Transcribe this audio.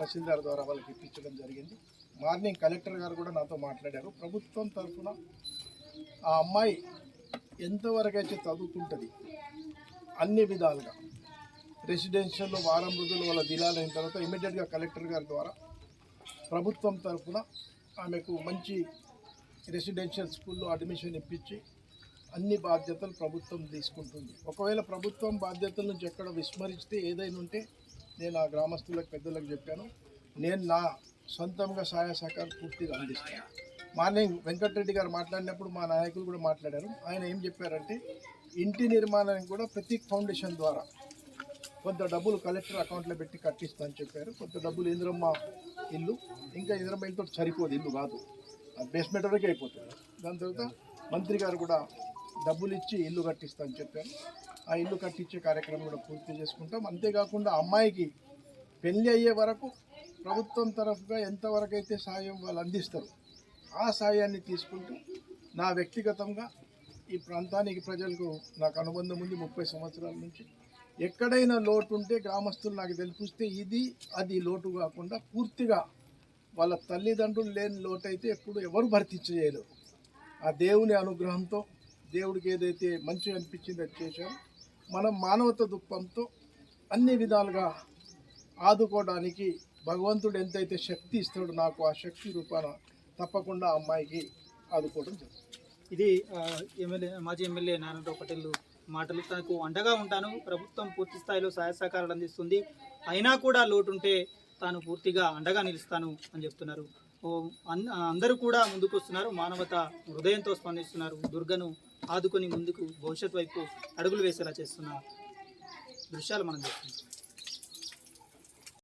తహసీల్దార్ ద్వారా వాళ్ళకి ఇప్పించడం జరిగింది. మార్నింగ్ కలెక్టర్ గారు కూడా నాతో మాట్లాడారు. ప్రభుత్వం తరఫున ఆ అమ్మాయి ఎంతవరకు అయితే చదువుకుంటుంది అన్ని విధాలుగా రెసిడెన్షియల్లో వారం రోజులు వాళ్ళ దిలాలైన తర్వాత ఇమీడియట్గా కలెక్టర్ గారి ద్వారా ప్రభుత్వం తరఫున ఆమెకు మంచి రెసిడెన్షియల్ స్కూల్లో అడ్మిషన్ ఇప్పించి అన్ని బాధ్యతలు ప్రభుత్వం తీసుకుంటుంది. ఒకవేళ ప్రభుత్వం బాధ్యతల నుంచి ఎక్కడ విస్మరిస్తే ఏదైనా ఉంటే నేను ఆ గ్రామస్తులకు పెద్దలకు చెప్పాను. నేను నా సొంతంగా సహాయ సహకారం పూర్తిగా అందిస్తాను. మార్నింగ్ వెంకటరెడ్డి గారు మాట్లాడినప్పుడు మా నాయకులు కూడా మాట్లాడారు. ఆయన ఏం చెప్పారంటే ఇంటి నిర్మాణానికి కూడా ప్రతి ఫౌండేషన్ ద్వారా కొంత డబ్బులు కలెక్టర్ అకౌంట్లో పెట్టి కట్టిస్తా అని చెప్పారు. కొంత డబ్బులు ఇంద్రమ్మ ఇల్లు ఇంకా ఇంద్రమ్మ ఇల్లుతో సరిపోదు ఇల్లు కాదు. బేస్మెంట్ వరకే అయిపోతుంది. దాని తర్వాత మంత్రి గారు కూడా డబ్బులు ఇచ్చి ఇల్లు కట్టిస్తా అని చెప్పారు. ఆ ఇల్లు కట్టించే కార్యక్రమం కూడా పూర్తి చేసుకుంటాం. అంతేకాకుండా అమ్మాయికి పెళ్ళి అయ్యే వరకు ప్రభుత్వం తరఫుగా ఎంతవరకు అయితే సాయం వాళ్ళు అందిస్తారు ఆ సాయాన్ని తీసుకుంటూ నా వ్యక్తిగతంగా ఈ ప్రాంతానికి ప్రజలకు నాకు అనుబంధం ఉంది ముప్పై సంవత్సరాల నుంచి. ఎక్కడైనా లోటు ఉంటే గ్రామస్తులు నాకు తెలిపిస్తే ఇది అది లోటు కాకుండా పూర్తిగా వాళ్ళ తల్లిదండ్రులు లేని లోటు అయితే ఎప్పుడు ఎవరు భర్తీ చేయలేరు. ఆ దేవుని అనుగ్రహంతో దేవుడికి ఏదైతే మంచిగా అనిపించిందో అది మనం మానవత దుఃఖంతో అన్ని విధాలుగా ఆదుకోవడానికి భగవంతుడు ఎంతైతే శక్తి ఇస్తాడో నాకు ఆ శక్తి రూపాన తప్పకుండా అమ్మాయికి ఆదుకోవడం జరుగుతుంది. ఇది ఎమ్మెల్యే మాజీ ఎమ్మెల్యే నారాయణరావు పటేల్ మాటలు. తనకు అండగా ఉంటాను. ప్రభుత్వం పూర్తి స్థాయిలో సహాయ సహకారాలు అందిస్తుంది. అయినా కూడా లోటుంటే తాను పూర్తిగా అండగా నిలుస్తాను అని చెప్తున్నారు. అందరూ కూడా ముందుకు వస్తున్నారు మానవత హృదయంతో స్పందిస్తున్నారు. దుర్గను ఆదుకొని ముందుకు భవిష్యత్ వైపు అడుగులు వేసేలా చేస్తున్న దృశ్యాలు మనం చూస్తున్నాం.